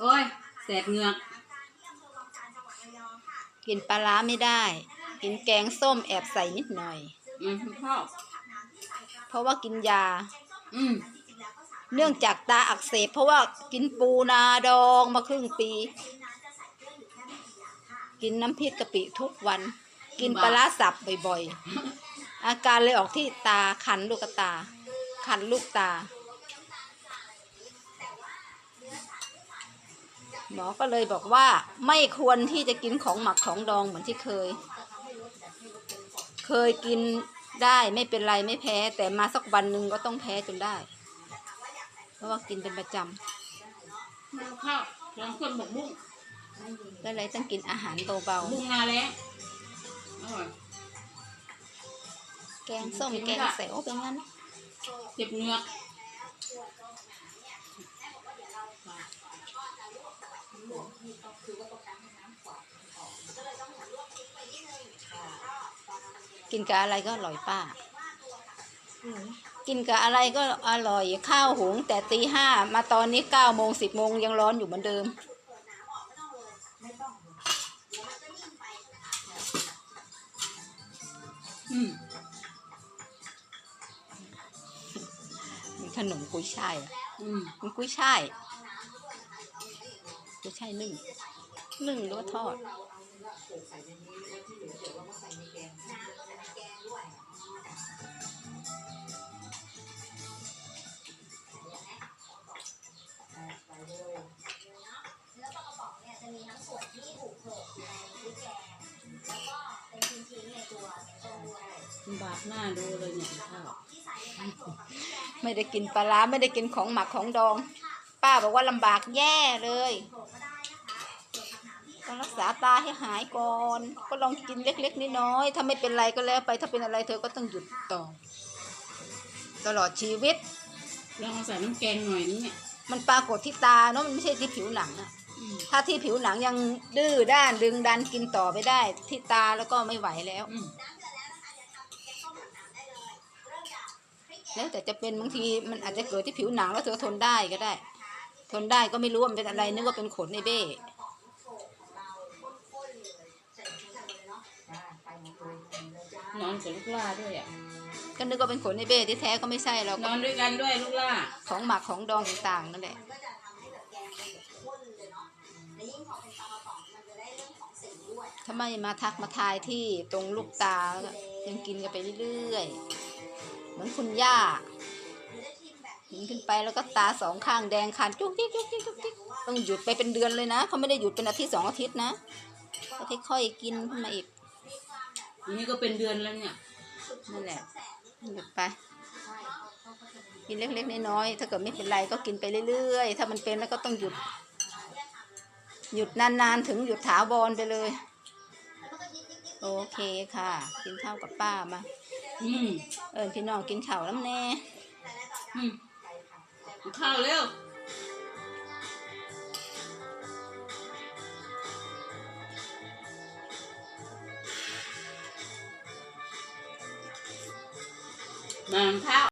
โอ้ยแสบเหงือกกินปลาร้าไม่ได้ กินแกงส้มแอบใส่นิดหน่อย อืมชอบเพราะว่ากินยา อืมเนื่องจากตาอักเสบเพราะว่ากินปูนาดองมาครึ่งปี กินน้ำพริกกะปิทุกวัน กินปลาร้าสับบ่อยๆ อาการเลยออกที่ตาคันลูกตา คันลูกตา หมอก็เลยบอกว่าไม่ควรที่จะกินของหมักของดองเหมือนที่เคย เคยกินได้ไม่เป็นไรไม่แพ้ แต่มาสักวันหนึ่งก็ต้องแพ้จนได้ เพราะว่ากินเป็นประจไม่เอาข้าวลองคนบอกบุ้งำก็เลยต้องกินอาหารเบาบุ้งนาแล้วอร่อยๆแกงส้มแกงเสวเป็นงั้นเจ็บเหงือกกินกับอะไรก็อร่อยป้ากินกับอะไรก็อร่อยข้าวหุง แต่ตีห้ามาตอนนี้เก้าโมงสิบโมงยังร้อนอยู่เหมือนเดิมอืมมีขนมกุ้ยช่ายอะอืมมันกุ้ยช่ายกุ้ ยช่ายนึ่งนึ่งหรือว่าทอดบาดหน้าดูเลยเนี่ยข้าวไม่ได้กินปลาร้าไม่ได้กินของหมักของดอง ป้าบอกว่าลำบากแย่เลยต้องรักษาตาให้หายก่อน ก็ลองกินเล็กๆน้อยๆถ้าไม่เป็นไรก็แล้วไปถ้าเป็นอะไรเธอก็ต้องหยุดต่อ ตลอดชีวิตลองเอาใส่น้ำแกงหน่อยนึงเนี่ยมันปรากฏที่ตาเนาะมันไม่ใช่ที่ผิวหนังอะอืมถ้าที่ผิวหนังยังดื้อด้านดึงดันกินต่อไปได้ ที่ตาแล้วก็ไม่ไหวแล้วอืมแล้วแต่จะเป็นบางทีมันอาจจะเกิดที่ผิวหนังแล้วเธอทนได้ก็ได้ ทนได้ก็ไม่รู้ว่ามันเป็นอะไรนึกว่าเป็นขนในเบ้นอนกับลูกล่าด้วยอะก็นึกว่าเป็นขนในเบ้ที่แท้ก็ไม่ใช่เรานก็อนด้วยกันด้วยลูกล่าของหมักของดองต่างๆนั่นแหละถ้าไม่มาทักมาทายที่ตรงลูกตาก็ยังกินกันไปเรื่อยๆเหมือนคุณย่า เห็นขึ้นไปแล้วก็ตาสองข้างแดงคันจุกจิกจุกจิกจุกจิกต้องหยุดไปเป็นเดือนเลยนะเขาไม่ได้หยุดเป็นอาทิตย์สองอาทิตย์นะก็ค่อยๆกินขึ้นมาอีกอันนี้ก็เป็นเดือนแล้วเนี่ยนั่นแหละหยุดไป กินเล็กๆน้อยๆถ้าเกิดไม่เป็นไรก็กินไปเรื่อยๆ ถ้ามันเป็นแล้วก็ต้องหยุด หยุดนานๆถึงหยุดถาวรไปเลย โอเคค่ะ กินข้าวกับป้ามา อืมเอิญพี่น้องกินข้าวแล้วแน่อืมกิน ข้าวเร็วมาข้าว